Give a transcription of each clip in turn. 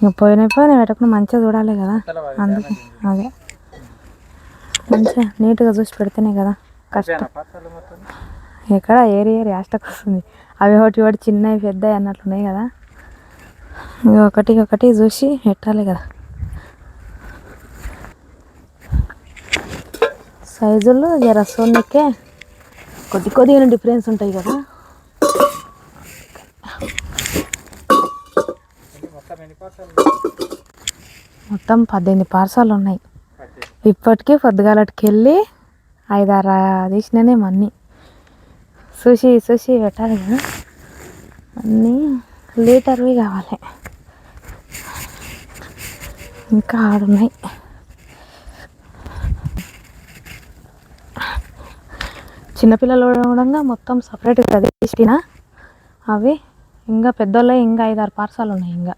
ఇంకా పోయినప్పుడు నేను పెట్టకుండా మంచిగా చూడాలి కదా. అందుకే అదే. మంచిగా నీట్గా చూసి పెడితేనే కదా కష్టం. ఎక్కడ ఏరి ఏరి యాస్టకు వస్తుంది. అవి ఒకటి ఒకటి చిన్నవి పెద్దవి అన్నట్లున్నాయి కదా. ఒకటి ఒకటి చూసి పెట్టాలి కదా. సైజులు జర సోనికే కొద్ది కొద్దిగా డిఫరెన్స్ ఉంటాయి కదా. మొత్తం పద్దెనిమిది పార్సల్ ఉన్నాయి. ఇప్పటికీ పొద్దుగాలటికి వెళ్ళి ఐదారు తీసినానే అన్నీ చూసి చూసి పెట్టాలి కదా. అన్నీ లీటర్వి కావాలి. ఇంకా ఆడున్నాయి. చిన్నపిల్లలు కూడా మొత్తం సపరేట్ అది తీసిన అవి ఇంకా పెద్దోళ్ళే ఇంకా ఐదారు పార్సల్ ఉన్నాయి ఇంకా.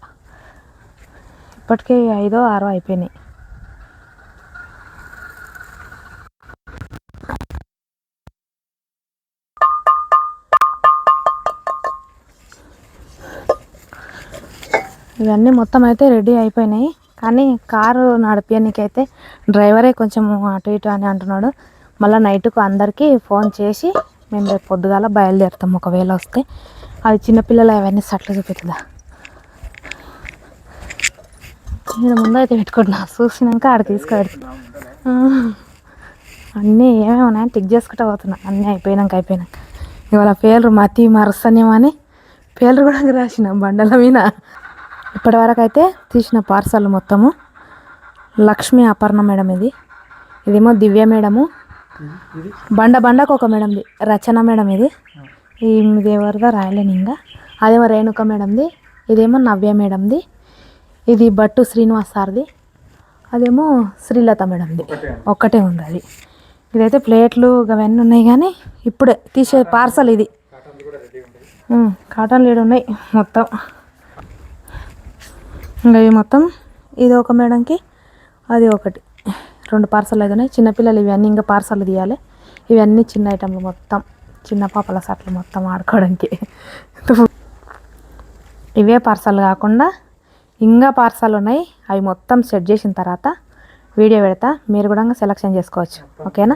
ఇప్పటికే ఐదో ఆరో అయిపోయినాయి. ఇవన్నీ మొత్తం అయితే రెడీ అయిపోయినాయి. కానీ కారు నడిపించడానికైతే డ్రైవరే కొంచెం అటు ఇటు అని అంటున్నాడు. మళ్ళీ నైట్కు అందరికీ ఫోన్ చేసి మేము రేపు పొద్దుగాల బయలుదేరుతాం. ఒకవేళ వస్తే అవి చిన్నపిల్లలు అవన్నీ సట్లు చూపిస్తుందా నేను ముందు అయితే పెట్టుకుంటున్నా చూసినాక ఆడ తీసుకెళ్ళి అన్నీ ఏమేమి ఉన్నాయని టిక్ చేసుకుంటా పోతున్నా. అన్నీ అయిపోయినాక అయిపోయినాక. ఇవాళ పేర్లు మతి మరుస్తానేమో అని పేర్లు కూడా రాసిన బండల మీద. ఇప్పటివరకు అయితే తీసిన పార్సల్ మొత్తము. లక్ష్మీ అపర్ణ మేడం ఇది. ఇదేమో దివ్య మేడము. బండ బండకు ఒక మేడంది. రచన మేడం ఇది. ఇది ఎవరిదో రాయలేను ఇంకా అదేమో రేణుక మేడంది. ఇదేమో నవ్య మేడంది. ఇది బట్టు శ్రీనివాస్ సార్ది. అదేమో శ్రీలత మేడంది. ఒక్కటే ఉంది. అది. ఇదైతే ప్లేట్లు అవన్నీ ఉన్నాయి కానీ ఇప్పుడే తీసే పార్సల్ ఇది. కాటన్ లీడ్ ఉన్నాయి మొత్తం. ఇంకా ఇవి మొత్తం ఇది ఒక మేడంకి అది ఒకటి. రెండు పార్సల్ అయితే ఉన్నాయి చిన్నపిల్లలు ఇవన్నీ ఇంకా పార్సల్ తీయాలి. ఇవన్నీ చిన్న ఐటమ్లు మొత్తం. చిన్న పాపల సట్లు మొత్తం ఆడుకోవడానికి. ఇవే పార్సల్ కాకుండా ఇంకా పార్సల్ ఉన్నాయి. అవి మొత్తం సెట్ చేసిన తర్వాత వీడియో పెడతా. మీరు కూడా సెలక్షన్ చేసుకోవచ్చు. ఓకేనా?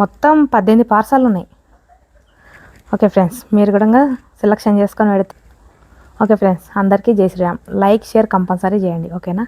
మొత్తం పద్దెనిమిది పార్సల్ ఉన్నాయి. ఓకే ఫ్రెండ్స్ మీరు కూడా సెలక్షన్ చేసుకొని పెడితే. ఓకే ఫ్రెండ్స్ అందరికీ జై శ్రీరామ్. లైక్ షేర్ కంపల్సరీ చేయండి. ఓకేనా?